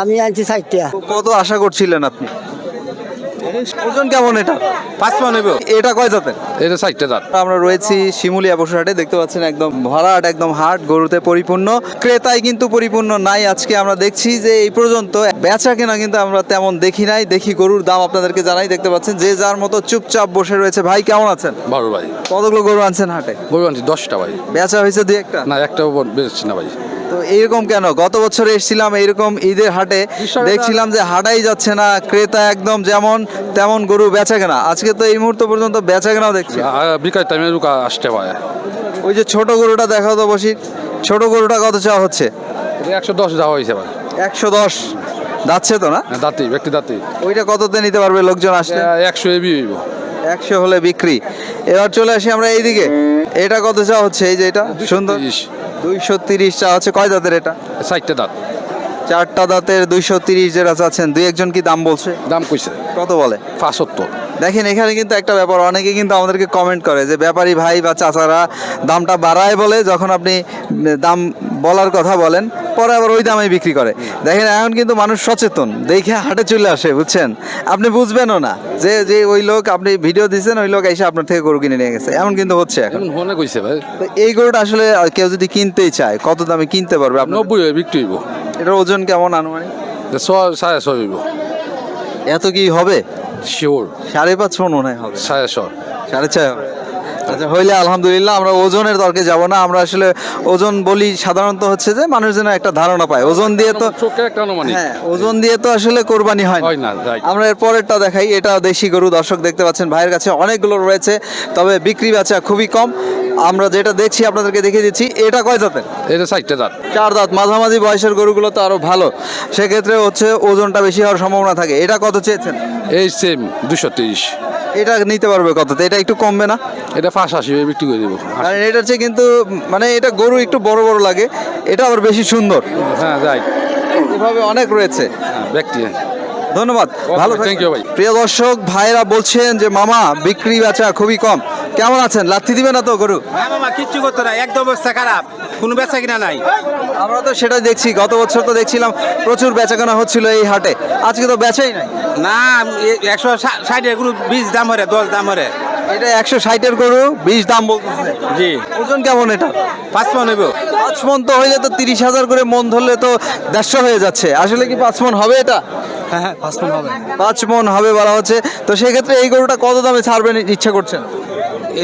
আমি আনছি ষাটটা। কত আশা করছিলেন আপনি? ওজন কেমন এটা? পাঁচ মন হইব। এটা কয় জাতের? এটা সাইডটা দাঁত আমরা রয়েছি শিমুলিয়া পশু হাটে দেখতে পাচ্ছেন একদম ভরাট একদম হাট গরুতে পরিপূর্ণ। ক্রেতায় কিন্তু পরিপূর্ণ নাই আজকে আমরা দেখছি যে এই পর্যন্ত বেচা কেনা কিন্তু আমরা তেমন দেখি নাই। দেখি গরুর দাম আপনাদেরকে জানাই। দেখতে পাচ্ছেন যে যার মতো চুপচাপ বসে রয়েছে। ভাই কেমন আছেন? বারো ভাই। কতগুলো গরু আনছেন হাটে? গরু আনছি দশটা ভাই। বেচা হয়েছে দুই একটা? না একটাও বেরোচ্ছি না ভাই। তো এইরকম কেন? গত বছর এসেছিলাম এইরকম ঈদের হাটে। দেখছিলাম যে হাটাই যাচ্ছে না ক্রেতা একদম যেমন তেমন গরু বেচা কেনা। আজকে তো এই মুহূর্ত পর্যন্ত বেচা কেনাও দেখছি। বিকাল টাইমে আসতে ভাই ওই যে ছোট গরুটা দেখা তো বসি। ছোট গরুটা কত চাওয়া হচ্ছে? একশো দশ যাওয়া হয়েছে ভাই একশো দশ। যাচ্ছে তো না? হ্যাঁ, দাঁতি ব্যক্তি দাঁতি ওইটা কততে নিতে পারবে লোকজন আসলে? একশো এবি হইব। একশো হলে বিক্রি। এবার চলে আসি আমরা এইদিকে। এটা কত চাওয়া হচ্ছে? এই যে এটা সুন্দর। দুইশো তিরিশ চা হচ্ছে কয় দাঁতের এটা? সাইডটা দাঁত। চারটা দাঁতের দুইশো তিরিশ যেটা চাচ্ছেন দুই একজন কি দাম বলছে? দাম কইছে। কত বলে? পাঁচসত্তর দেখেন এখানে কিন্তু একটা ব্যাপার অনেকে কিন্তু আমাদেরকে কমেন্ট করে যে ব্যাপারী ভাই বা চাচারা দামটা বাড়ায় বলে যখন আপনি দাম বলার কথা বলেন পরে আবার ওই দামে বিক্রি করে। দেখেন এখন কিন্তু মানুষ সচেতন দেখে হাটে চলে আসে বুঝছেন? আপনি বুঝবেনও না যে যে ওই লোক আপনি ভিডিও দিচ্ছেন ওই লোক এসে আপনার থেকে গরু কিনে নিয়ে গেছে। এমন কিন্তু হচ্ছে এখন। এখন কইছে ভাই। তো এই গরুটা আসলে কেউ যদি কিনতেই চায় কত দামে কিনতে পারবে নব্বই হয়ে বিক্রি হইব। এটার ওজন কেমন আনুমানিক? সাড়ে ছ হইব। এত কি হবে? শিওর সাড়ে পাঁচ মন হয় হবে। সাড়ে ছ সাড়ে ছয় হবে। আচ্ছা হইলে আলহামদুলিল্লাহ আমরা ওজনের তর্কে যাব না। আমরা আসলে ওজন বলি সাধারণত হচ্ছে যে মানুষ যেন একটা ধারণা পায়। ওজন দিয়ে তো চোখে একটা অনুমানিক হ্যাঁ ওজন দিয়ে তো আসলে কোরবানি হয় হয় না, right. আমরা এর পরেরটা দেখাই। এটা দেশি গরু দর্শক দেখতে পাচ্ছেন ভাইয়ের কাছে অনেকগুলো রয়েছে তবে বিক্রি বেচা খুবই কম। আমরা যেটা দেখছি আপনাদেরকে দেখিয়ে দিচ্ছি এটা কয় দাঁতের এটা সাইডটা দাঁত চার দাঁত মাঝামাঝি বয়সের গরুগুলো তো আরও ভালো। সেক্ষেত্রে হচ্ছে ওজনটা বেশি হওয়ার সম্ভাবনা থাকে। এটা কত চেয়েছেন? এই সেম দুশো তিরিশ। এটা নিতে পারবে কততে? এটা একটু কমবে না? এটা পাঁচ আশি বিক্রি করে দেবো। আর এটার চেয়ে কিন্তু মানে এটা গরু একটু বড় বড় লাগে এটা আবার বেশি সুন্দর। হ্যাঁ যাই। এভাবে অনেক রয়েছে। হ্যাঁ, ব্যক্তি হ্যাঁ। ধন্যবাদ ভালো থ্যাংক ইউ ভাই। প্রিয় দর্শক ভাইরা বলছেন যে মামা বিক্রি বেচা খুবই কম। কেমন আছেন? লাথি দিবে না তো গরু? হ্যাঁ মামা কিচ্ছু করতে না একদম অবস্থা খারাপ। কোনো বেচা কিনা নাই। আমরা তো সেটাই দেখছি গত বছর তো দেখছিলাম প্রচুর বেচাকেনা হচ্ছিল এই হাটে। আজকে তো বেচাই নাই। না একশো ষাটের কোনো বীজ দাম হরে দশ দাম হরে। এটা একশো ষাটের গরু বিশ দাম বলতেছে। জি। ওজন কেমন এটা? পাঁচ মন হইব। পাঁচ মন তো হইলে তো তিরিশ হাজার করে মন ধরলে তো দেড়শো হয়ে যাচ্ছে। আসলে কি পাঁচ মন হবে এটা? হ্যাঁ হ্যাঁ পাঁচ মন হবে। পাঁচ মন হবে বলা হচ্ছে। তো সেক্ষেত্রে এই গরুটা কত দামে ছাড়বেন ইচ্ছা করছেন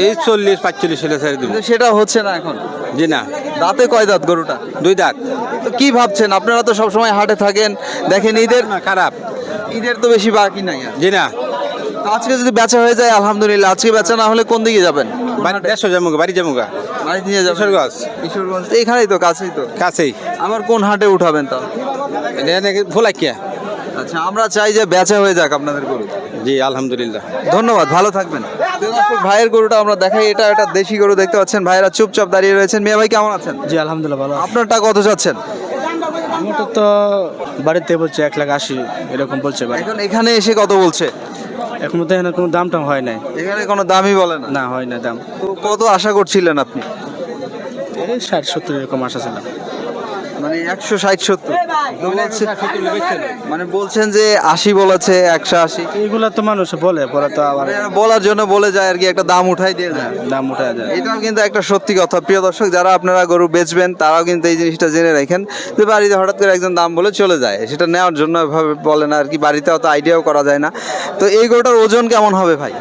এই চল্লিশ পাঁচচল্লিশ হলে ছেড়ে দিব। সেটা হচ্ছে না এখন। জি না। দাঁতে কয় দাঁত গরুটা? দুই দাঁত। তো কি ভাবছেন? আপনারা তো সবসময় হাটে থাকেন দেখেন ঈদের না খারাপ। ঈদের তো বেশি বাকি নাই আর। জি না। আজকে যদি বেচা হয়ে যায় আলহামদুলিল্লাহ আজকে বেচা না হলে কোন দিকে যাবেন? বাড়ি দেড়শো যাব বাড়ি যাব বাড়ি নিয়ে যাবেন? কিশোরগঞ্জ। কিশোরগঞ্জ এইখানেই তো কাছেই তো। কাছেই। আবার কোন হাটে উঠাবেন তা? ভোলাকিয়া। আচ্ছা আমরা চাই যে বেচা হয়ে যাক আপনাদের গরু। জি আলহামদুলিল্লাহ। ধন্যবাদ ভালো থাকবেন। ভাইয়ের গরুটা আমরা দেখাই। এটা একটা দেশি গরু দেখতে পাচ্ছেন ভাইরা চুপচাপ দাঁড়িয়ে রয়েছেন। মেয়ে ভাই কেমন আছেন? জি আলহামদুলিল্লাহ ভালো আপনারটা কত চাচ্ছেন মোটর তো বাড়িতে বলছে এক লাখ আশি এরকম বলছে এখন এখানে এসে কত বলছে? এখন মধ্যে এখানে কোনো দাম টাম হয় নাই। এখানে কোনো দামই বলে না। না হয় না দাম। তো কত আশা করছিলেন আপনি? এই ষাট সত্তর এরকম আশা ছিল। মানে একশো ষাট সত্তর। মানে বলছেন যে আশি বলেছে একশো আশি। এইগুলা তো মানুষ বলে পরে তো আবার মানে বলার জন্য বলে যায় আর কি একটা দাম উঠাই দিয়ে যায়। দাম উঠে যায়। এটাও কিন্তু একটা সত্যি কথা। প্রিয় দর্শক যারা আপনারা গরু বেচবেন তারাও কিন্তু এই জিনিসটা জেনে রাখেন যে বাড়িতে হঠাৎ করে একজন দাম বলে চলে যায়। সেটা নেওয়ার জন্য এভাবে বলে না আর কি বাড়িতে অত আইডিয়াও করা যায় না। তো এই গরুটার ওজন কেমন হবে ভাই?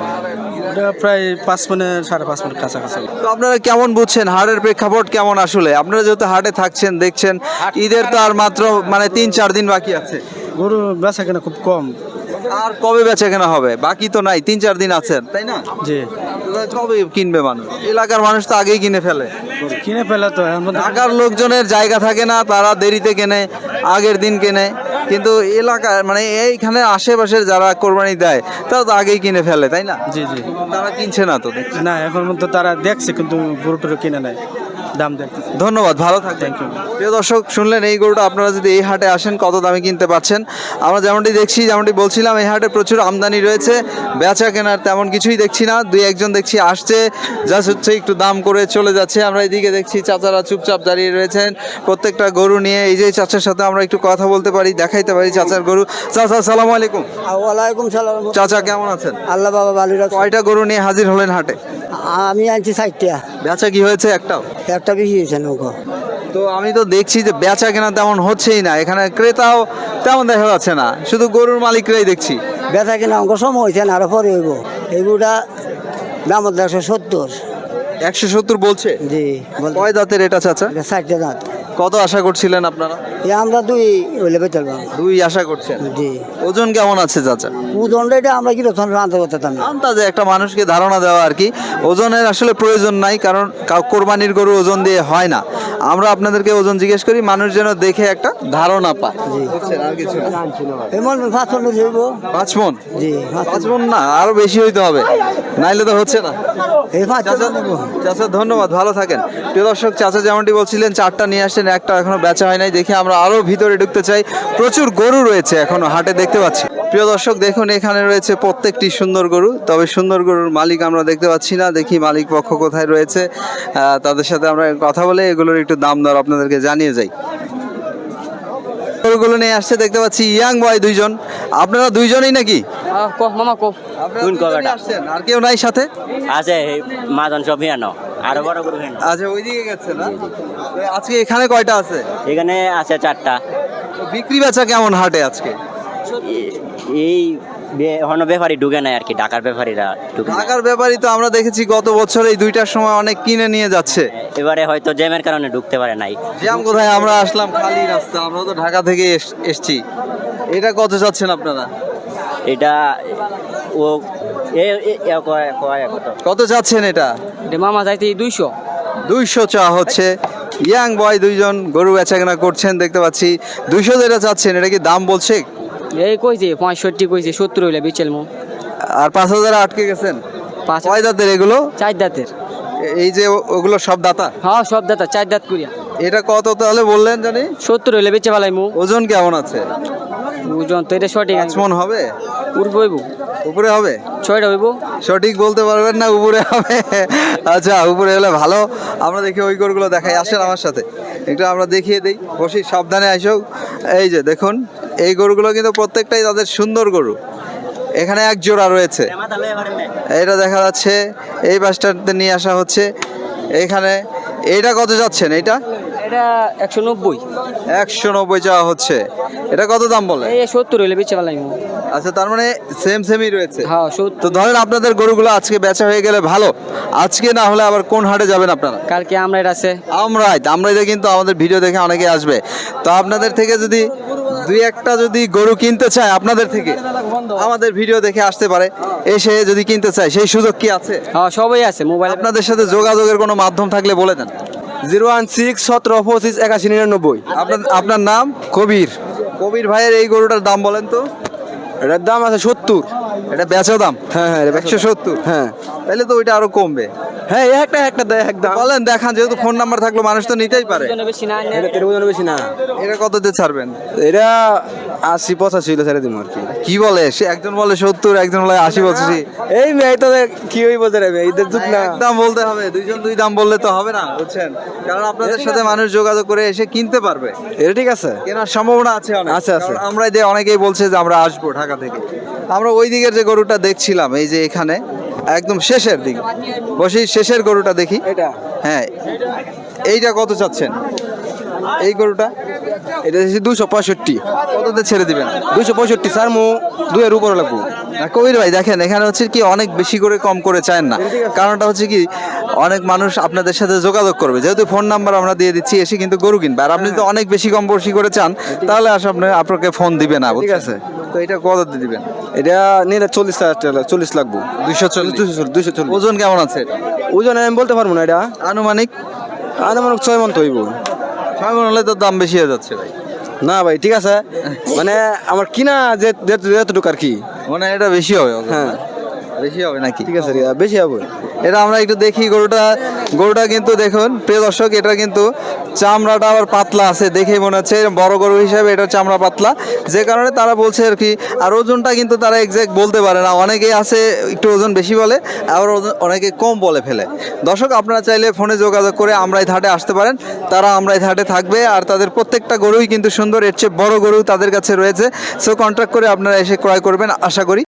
ওটা প্রায় পাঁচ মানে সাড়ে পাঁচ মিনিট কাছাকাছি। তো আপনারা কেমন বুঝছেন? হাটের প্রেক্ষাপট কেমন আসলে? আপনারা যেহেতু হাটে থাকছেন দেখছেন ঈদের তো আর মাত্র মানে তিন চার দিন বাকি আছে। গরু বেচা কেনা খুব কম। আর কবে বেচা কেনা হবে? বাকি তো নাই তিন চার দিন আছেন তাই না? জি। কবে কিনবে মানুষ? এলাকার মানুষ তো আগেই কিনে ফেলে। কিনে পেলে তো ঢাকার লোকজনের জায়গা থাকে না তারা দেরিতে কেনে আগের দিন কেনে। কিন্তু এলাকা মানে এইখানে আশেপাশের যারা কোরবানি দেয় তারা তো আগেই কিনে ফেলে তাই না? জি জি। তারা কিনছে না তো? না এখন তো তারা দেখছে কিন্তু গরু টরু কিনে নেয়। দাম দেখতেছি। ধন্যবাদ ভালো থাকবেন। প্রিয় দর্শক শুনলেন এই গরুটা আপনারা যদি এই হাটে আসেন কত দামে কিনতে পাচ্ছেন? আমরা যেমনটি দেখছি যেমনটি বলছিলাম এই হাটে প্রচুর আমদানি রয়েছে। বেচা কেনার তেমন কিছুই দেখছি না দুই একজন দেখছি আসছে জাস্ট হচ্ছে একটু দাম করে চলে যাচ্ছে। আমরা এদিকে দেখছি চাচারা চুপচাপ দাঁড়িয়ে রয়েছেন। প্রত্যেকটা গরু নিয়ে এই যে চাচার সাথে আমরা একটু কথা বলতে পারি দেখাইতে পারি চাচার গরু। চাচা সালাম আলাইকুম। ওয়ালাইকুম সালাম। চাচা কেমন আছেন? আল্লাহ বাবা ভালো কয়টা গরু নিয়ে হাজির হলেন হাটে? আমি আনছি সাইটটা বেচা কি হয়েছে একটাও? একটা বেশি হয়েছে নৌকা। তো আমি তো দেখছি যে বেচা কেনা তেমন হচ্ছেই না। এখানে ক্রেতাও তেমন দেখা যাচ্ছে না। শুধু গরুর মালিকরাই দেখছি। বেচা কেনা অঙ্ক সময় হয়েছে না আরও পরে হইব। এইগুলা দাম হচ্ছে একশো সত্তর। একশো সত্তর বলছে? জি কয় দাঁতের এটা চাচা? ষাটটা দাঁত। কত আশা করছিলেন আপনারা? এ আমরা দুই হইলে চলবো দুই আশা করছেন? জি। ওজন কেমন আছে চাচা? ওজনটা এটা আমরা কি রকম রাঁধতে পারতাম না। আন্দাজে একটা মানুষকে ধারণা দেওয়া আর কি। ওজনের আসলে প্রয়োজন নাই কারণ কাউ- কোরবানির গরু ওজন দিয়ে হয় না। আমরা আপনাদেরকে ওজন জিজ্ঞেস করি মানুষ যেন দেখে একটা ধারণা পায়। বুঝছেন? আর কিছু না। এমন পাঁচ পনেরো হইব। পাঁচ মন? জি পাঁচ পাঁচ মন না আরও বেশি হইতে হবে। নাইলে তো হচ্ছে না। চাচা ধন্যবাদ ভালো থাকেন। প্রিয় দর্শক চাচা যেমনটি বলছিলেন চারটা নিয়ে আসছেন একটা এখনও বেচা হয় নাই। দেখে আমরা আরও ভিতরে ঢুকতে চাই। প্রচুর গরু রয়েছে এখনও হাটে দেখতে পাচ্ছি। প্রিয় দর্শক দেখুন এখানে রয়েছে প্রত্যেকটি সুন্দর গরু তবে সুন্দর গরুর মালিক আমরা দেখতে পাচ্ছি না। দেখি মালিক পক্ষ কোথায় রয়েছে। তাদের সাথে আমরা কথা বলে এগুলোর একটু দাম দর আপনাদেরকে জানিয়ে যাই। গরুগুলো নিয়ে আসছে দেখতে পাচ্ছি ইয়াং বয় দুইজন। আপনারা দুইজনই নাকি? মামা কোন আর কেউ নাই সাথে? আছে এই মাজন সব হিয়ানো আরও বড় গরু আচ্ছা ওইদিকে গেছে না? আজকে এখানে কয়টা আছে? এখানে আছে চারটা। বিক্রি বেচা কেমন হাটে আজকে? এই বে- হনো ব্যাপারী ঢুকে নাই আর কি ঢাকার ব্যাপারীরা ঢুকে নাই। ঢাকার ব্যাপারই তো আমরা দেখেছি গত বছর এই দুইটার সময় অনেক কিনে নিয়ে যাচ্ছে। এবারে হয়তো জ্যামের কারণে ঢুকতে পারে নাই। জ্যাম কোথায়? আমরা আসলাম খালি রাস্তা আমরা তো ঢাকা থেকে এস- এসছি। এটা কত চাচ্ছেন আপনারা? এটা ও এ- এ- এ কয় কয় কত? কত চাচ্ছেন এটা? মামা যাইতে দুইশো। দুইশো চা হচ্ছে। ইয়াং বয় দুইজন গরু বেচা কেনা করছেন দেখতে পাচ্ছি। দুইশো যেটা চাচ্ছেন এটা কি দাম বলছে? এই কইছে পঁয়ষট্টি কইছে সত্তর হইলে বিচেল মো। আর পাঁচ হাজার আটকে গেছেন? পাঁচ কয় দাঁতের এগুলো? চার দাঁতের। এই যে ওগুলো সব দাতা? হ্যাঁ সব দাঁতা চার দাঁত করিয়া। এটা কত তাহলে বললেন জানি? সত্তর হইলে বেচে পালাই মু। ওজন কেমন আছে? বুঝন তো এটা সঠিক পাঁচ মন হবে? উঠবো উপরে হবে? ছয়টা হইব। সঠিক বলতে পারবেন না উপরে হবে। আচ্ছা উপরে হলে ভালো। আমরা দেখি ওই গরুগুলো দেখাই আসেন আমার সাথে। একটু আমরা দেখিয়ে দিই। বসি সাবধানে আসো এই যে দেখুন। এই গরুগুলো কিন্তু প্রত্যেকটাই তাদের সুন্দর গরু। এখানে এক জোড়া রয়েছে। এটা দেখা যাচ্ছে এই বাসটাতে নিয়ে আসা হচ্ছে। এখানে এইটা কত যাচ্ছেন এইটা? এটা একশো নব্বই। একশো নব্বই চাওয়া হচ্ছে। এটা কত দাম বলে? সত্তর হইলে বেচে পালাই আচ্ছা তার মানে সেম সেমই রয়েছে। হ্যাঁ তো ধরেন আপনাদের গরুগুলো আজকে বেচা হয়ে গেলে ভালো। আজকে না হলে আবার কোন হাটে যাবেন আপনারা? কালকে আমরা এটা আছে। আমরাই আমরাই কিন্তু আমাদের ভিডিও দেখে অনেকে আসবে। তো আপনাদের থেকে যদি দুই একটা যদি গরু কিনতে চায় আপনাদের থেকে আমাদের ভিডিও দেখে আসতে পারে। এসে যদি কিনতে চায় সেই সুযোগ কি আছে? হ্যাঁ সবই আছে মোবাইল। আপনাদের সাথে যোগাযোগের কোনো মাধ্যম থাকলে বলে দেন। জিরো ওয়ান সিক্স সতেরো পঁচিশ একাশি নিরানব্বই। আপনার আপনার নাম? কবির। কবির ভাইয়ের এই গরুটার দাম বলেন তো। এটার দাম আছে সত্তর। এটা বেচা দাম? হ্যাঁ হ্যাঁ একশো সত্তর? হ্যাঁ। তাহলে তো ওইটা আরও কমবে। হ্যাঁ একটা একটা দেয় একদম বলেন দেখান যেহেতু ফোন নাম্বার থাকল মানুষ তো নিতেই পারে। বেশি না এটা তেরো বেশি না। এটা কততে ছাড়বেন? এটা আশি পঁচাশি হইলে ছেড়ে দিব আর কি। কি বলে? সে একজন বলে সত্তর একজন বলে আশি বলছি এই মেয়ে তো কি হইব রে মেয়ে ঈদের যুগ না। দাম বলতে হবে দুইজন দুই দাম বললে তো হবে না বুঝছেন? কারণ আপনাদের সাথে মানুষ যোগাযোগ করে এসে কিনতে পারবে। এটা ঠিক আছে। কেনার সম্ভাবনা আছে অনেক। আছে, আছে। আমরা যে অনেকেই বলছে যে আমরা আসব ঢাকা থেকে। আমরা ওই দিকের যে গরুটা দেখছিলাম এই যে এখানে একদম শেষের দিক। বসে শেষের গরুটা দেখি। হ্যাঁ। এইটা কত চাচ্ছেন? এই গরুটা? এটা হচ্ছে দুশো পঁয়ষট্টি। কততে ছেড়ে দিবেন? দুশো পঁয়ষট্টি স্যার মো দুয়ের উপরে লাগবো। না, কবির ভাই দেখেন এখানে হচ্ছে কি অনেক বেশি করে কম করে চান না। কারণটা হচ্ছে কি অনেক মানুষ আপনাদের সাথে যোগাযোগ করবে। যেহেতু ফোন নাম্বার আমরা দিয়ে দিচ্ছি এসে কিন্তু গরু কিনবে। আর আপনি যদি অনেক বেশি কম বেশি করে চান তাহলে আসলে আপনি আপনাকে ফোন দিবে না ঠিক? আছে। তো এটা কত দিয়ে দিবেন? এটা নিলে চল্লিশ হাজার টাকা চল্লিশ লাগবো। দুইশো চল্লিশ। দুশো দুশো চল্লিশ। ওজন কেমন আছে ওজন আমি বলতে পারব না এটা। আনুমানিক? আনুমানিক ছয় মন তো হইব। ছয় মন হলে তো দাম বেশি হয়ে যাচ্ছে ভাই। না ভাই ঠিক আছে। মানে আমার কিনা যে যে- আর কি। মানে এটা বেশি হবে। হ্যাঁ। বেশি হবে নাকি? ঠিক আছে বেশি হবে। এটা আমরা একটু দেখি গরুটা। গরুটা কিন্তু দেখুন, প্রিয় দর্শক, এটা কিন্তু চামড়াটা আবার পাতলা আছে দেখেই মনে হচ্ছে। বড় গরু হিসাবে এটা চামড়া পাতলা। যে কারণে তারা বলছে আর কি, আর ওজনটা কিন্তু তারা এক্সাক্ট বলতে পারে না। অনেকেই আছে, একটু ওজন বেশি বলে, আবার ওজন- অনেকে কম বলে ফেলে। দর্শক, আপনারা চাইলে ফোনে যোগাযোগ করে আমরা এই ঘাটে আসতে পারেন। তারা আমরা এই ঘাটে থাকবে, আর তাদের প্রত্যেকটা গরুই কিন্তু সুন্দর, এর চেয়ে বড় গরু তাদের কাছে রয়েছে। সো কন্ট্রাক্ট করে আপনারা এসে ক্রয় করবেন, আশা করি।